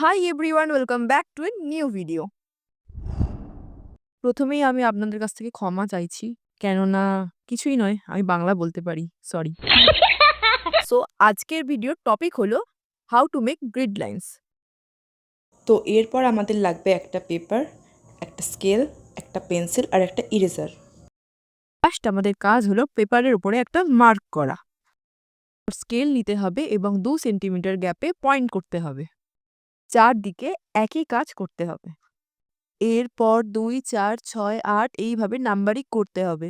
Hi everyone welcome back to a new video প্রথমেই আমি আপনাদের কাছ থেকে ক্ষমা চাইছি কেননা কিছুই নয় আমি বাংলা বলতে পারি সরি সো আজকের ভিডিওর টপিক হলো how to make grid lines তো এরপর আমাদের লাগবে একটা পেপার একটা স্কেল একটা পেন্সিল আর একটা ইরেজার ফার্স্ট আমাদের কাজ হলো পেপারের উপরে একটা মার্ক করা। স্কেল নিতে হবে এবং দু সেন্টিমিটার গ্যাপে পয়েন্ট করতে হবে। চারদিকে একই কাজ করতে হবে। এরপর দুই, চার, ছয়, আট এইভাবে নাম্বারিং করতে হবে।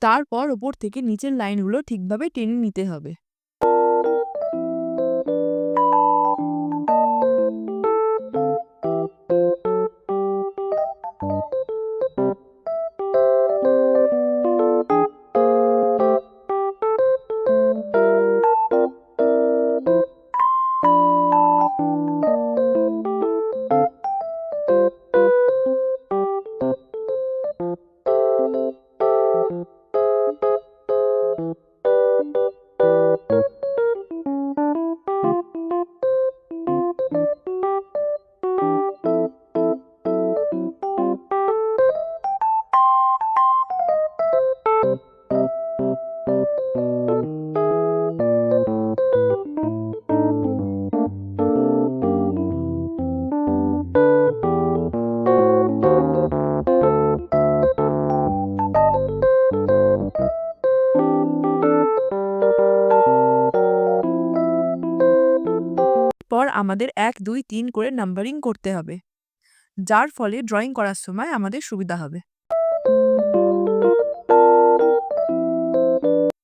তারপর ওপর থেকে নিচের লাইনগুলো ঠিকভাবে টেনে নিতে হবে। Thank you. পর আমাদের এক, দুই, তিন করে নাম্বারিং করতে হবে। যার ফলে ড্রয়িং করার সময় আমাদের সুবিধা হবে।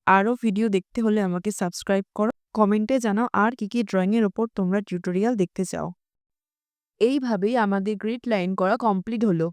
আরও ভিডিও দেখতে হলে আমাকে সাবস্ক্রাইব করো। কমেন্টে জানাও আর কি কি ড্রয়িংয়ের ওপর তোমরা টিউটোরিয়াল দেখতে চাও। এইভাবেই আমাদের গ্রিড লাইন করা কমপ্লিট হলো।